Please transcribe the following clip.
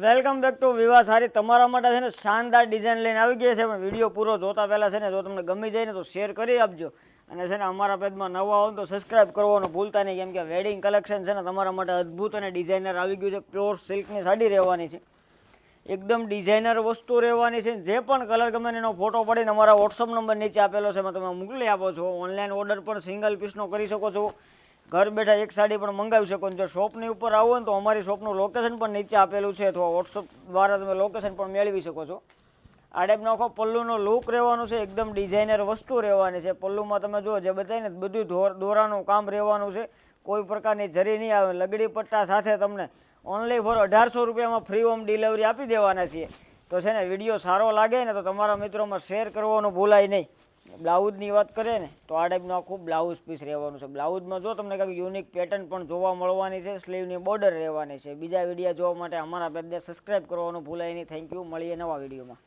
Welcome back to વિવાહ સારી. તમારા માટે છે ને શાનદાર ડિઝાઇન લઈને આવી ગયા છે, પણ વીડિયો પૂરો જોતા પહેલા છે ને જો તમને ગમી જાય ને તો શેર કરી આપજો. અને છે ને અમારા પેજમાં નવા હો તો સબસ્ક્રાઇબ કરવાનું ભૂલતા નહીં, કેમ કે વેડિંગ કલેક્શન છે ને તમારા માટે અદ્ભુત અને ડિઝાઇનર આવી ગયું છે. પ્યોર સિલ્કની સાડી રહેવાની છે. એકદમ ડિઝાઇનર વસ્તુ રહેવાની છે. જે પણ કલર ગમે એનો ફોટો પડીને અમારા વોટ્સઅપ નંબર નીચે આપેલો છે, એમાં તમે મોકલી આપો છો. ઓનલાઈન ઓર્ડર પણ સિંગલ પીસનો કરી શકો છો. ઘર બેઠા એક સાડી પણ મંગાવી શકો જો શોપની ઉપર આવો ને તો અમારી શોપનું લોકેશન પણ નીચે આપેલું છે અથવા વોટ્સઅપ દ્વારા તમે લોકેશન પણ મેળવી શકો છો. આ ટાઈપનો આખો પલ્લુનો લુક રહેવાનું છે, એકદમ ડિઝાઇનર વસ્તુ રહેવાની છે. પલ્લુમાં તમે જુઓ જે બતાવીને બધું દોર- દોરાનું કામ રહેવાનું છે. કોઈ પ્રકારની જરી નહીં આવે. લગડી પટ્ટા સાથે તમને ઓનલી ફોર અઢારસો રૂપિયામાં ફ્રી હોમ ડિલિવરી આપી દેવાના છીએ. તો છે ને, વીડિયો સારો લાગે ને તો તમારા મિત્રોમાં શેર કરવાનું ભૂલાય નહીં. બ્લાઉઝની વાત કરીએ ને, તો આ ટાઈપનું આખું બ્લાઉઝ પીસ રહેવાનું છે. બ્લાઉઝમાં જો તમને કંઈક યુનિક પેટર્ન પણ જોવા મળવાની છે સ્લીવની બોર્ડર રહેવાની છે. બીજા વીડિયો જોવા માટે અમારા પેજને સબસ્ક્રાઇબ કરવાનું ભૂલાય નહીં. થેન્ક યુ મળીએ નવા વિડીયોમાં